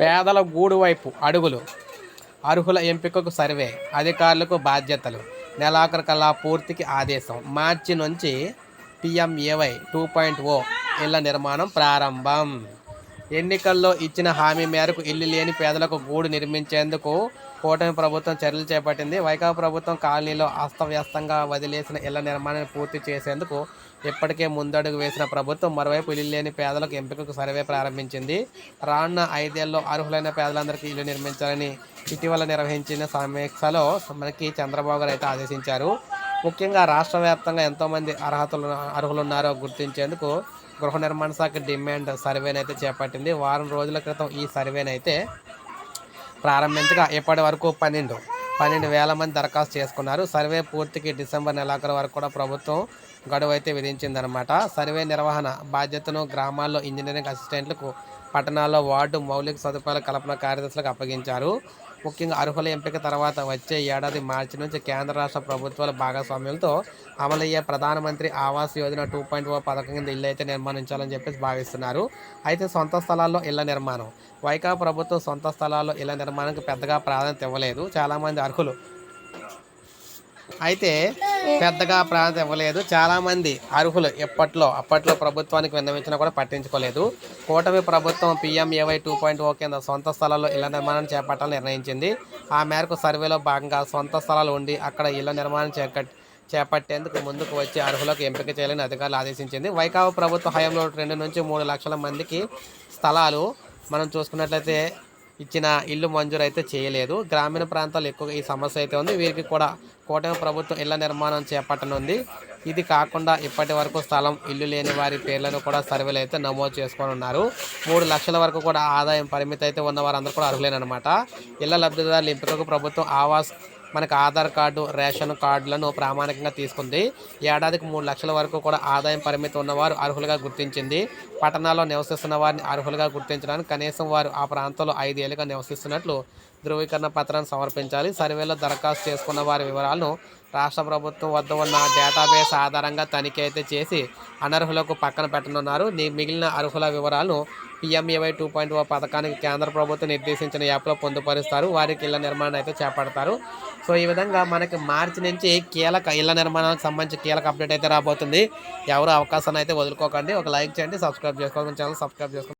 పేదల గూడు వైపు అడుగులు. అర్హుల ఎంపికకు సర్వే అధికారులకు బాధ్యతలు. నెలాఖరు కల్లా పూర్తికి ఆదేశం. మార్చి నుంచి పిఎంఏవై టూ పాయింట్ ఓ ఇళ్ళ నిర్మాణం ప్రారంభం. ఎన్నికల్లో ఇచ్చిన హామీ మేరకు ఇల్లు లేని పేదలకు గూడు నిర్మించేందుకు కూటమి ప్రభుత్వం చర్యలు చేపట్టింది. వైకాపా ప్రభుత్వం కాలనీలో అస్తవ్యస్తంగా వదిలేసిన ఇళ్ళ నిర్మాణాన్ని పూర్తి చేసేందుకు ఇప్పటికే ముందడుగు వేసిన ప్రభుత్వం మరోవైపు ఇల్లు లేని పేదలకు ఎంపికకు సర్వే ప్రారంభించింది. రానున్న ఐదేళ్ళలో అర్హులైన పేదలందరికీ ఇల్లు నిర్మించాలని ఇటీవల నిర్వహించిన సమీక్షలో మనకి చంద్రబాబు గారు అయితే ఆదేశించారు. ముఖ్యంగా రాష్ట్ర వ్యాప్తంగా ఎంతోమంది అర్హతలు అర్హులున్నారో గుర్తించేందుకు గృహ నిర్మాణ శాఖ డిమాండ్ సర్వేనైతే చేపట్టింది. వారం రోజుల క్రితం ఈ సర్వేనైతే ప్రారంభించగా ఇప్పటి వరకు పన్నెండు పన్నెండు వేల మంది దరఖాస్తు చేసుకున్నారు. సర్వే పూర్తికి డిసెంబర్ నెలాఖరు వరకు కూడా ప్రభుత్వం గడువు అయితే విధించిందనమాట సర్వే నిర్వహణ బాధ్యతను గ్రామాల్లో ఇంజనీరింగ్ అసిస్టెంట్లకు పట్టణాల్లో వార్డు మౌలిక సదుపాయాల కల్పన కార్యదర్శులకు అప్పగించారు. ముఖ్యంగా అర్హుల ఎంపిక తర్వాత వచ్చే ఏడాది మార్చి నుంచి కేంద్ర రాష్ట్ర ప్రభుత్వాల భాగస్వామ్యంతో అమలయ్యే Pradhan Mantri Awas Yojana two point o పథకం కింద ఇల్లు అయితే నిర్మాణించాలని చెప్పేసి భావిస్తున్నారు. అయితే సొంత స్థలాల్లో ఇళ్ళ నిర్మాణం. వైకా ప్రభుత్వం సొంత స్థలాల్లో ఇళ్ళ నిర్మాణానికి పెద్దగా ప్రాధాన్యత ఇవ్వలేదు. చాలామంది అర్హులు అయితే పెద్దగా ప్రాధాన్యత ఇవ్వలేదు. చాలామంది అర్హులు ఎప్పట్లో అప్పట్లో ప్రభుత్వానికి విన్నవించినా కూడా పట్టించుకోలేదు. కూటమి ప్రభుత్వం పిఎంఏవై టూ పాయింట్ ఓ కింద సొంత స్థలాల్లో ఇళ్ళ నిర్మాణం చేపట్టాలని నిర్ణయించింది. ఆ మేరకు సర్వేలో భాగంగా సొంత స్థలాలు ఉండి అక్కడ ఇళ్ళ నిర్మాణం చేకట్ చేపట్టేందుకు ముందుకు వచ్చి అర్హులకు ఎంపిక చేయాలని అధికారులు ఆదేశించింది. వైకాపా ప్రభుత్వ హయాంలో రెండు నుంచి మూడు లక్షల మందికి స్థలాలు మనం చూసుకున్నట్లయితే ఇచ్చిన ఇల్లు మంజూరు అయితే చేయలేదు. గ్రామీణ ప్రాంతాల్లో ఎక్కువగా ఈ సమస్య అయితే ఉంది. వీరికి కూడా కూటమి ప్రభుత్వం ఇళ్ళ నిర్మాణం చేపట్టనుంది. ఇది కాకుండా ఇప్పటి వరకు స్థలం ఇల్లు లేని వారి పేర్లను కూడా సర్వేలు అయితే నమోదు చేసుకొని ఉన్నారు. మూడు లక్షల వరకు కూడా ఆదాయం పరిమితి అయితే ఉన్న వారందరూ కూడా అర్హులేనమాట ఇళ్ళ లబ్ధిదారుల ఎంపికకు ప్రభుత్వం ఆవాస్ మనకు ఆధార్ కార్డు రేషన్ కార్డులను ప్రామాణికంగా తీసుకుంది. ఏడాదికి మూడు లక్షల వరకు కూడా ఆదాయం పరిమితి ఉన్నవారు అర్హులుగా గుర్తించింది. పట్టణాల్లో నివసిస్తున్న వారిని అర్హులుగా గుర్తించడానికి కనీసం వారు ఆ ప్రాంతంలో ఐదేళ్ళుగా నివసిస్తున్నట్లు ధృవీకరణ పత్రాన్ని సమర్పించాలి. సర్వేలో దరఖాస్తు చేసుకున్న వారి వివరాలను రాష్ట్ర ప్రభుత్వం వద్ద ఉన్న డేటాబేస్ ఆధారంగా తనిఖీ అయితే చేసి అనర్హులకు పక్కన పెట్టనున్నారు. మిగిలిన అర్హుల వివరాలను పిఎంఏవై టూ పాయింట్ ఓ పథకానికి కేంద్ర ప్రభుత్వం నిర్దేశించిన యాప్లో పొందుపరుస్తారు. వారికి ఇళ్ళ నిర్మాణం అయితే చేపడతారు. సో ఈ విధంగా మనకి మార్చి నుంచి కీలక ఇళ్ళ నిర్మాణానికి సంబంధించి కీలక అప్డేట్ అయితే రాబోతుంది. ఎవరు అవకాశాన్ని అయితే వదులుకోకండి. ఒక లైక్ చేయండి సబ్స్క్రైబ్ చేసుకోవాలి ఛానల్ సబ్స్క్రైబ్ చేసుకోండి.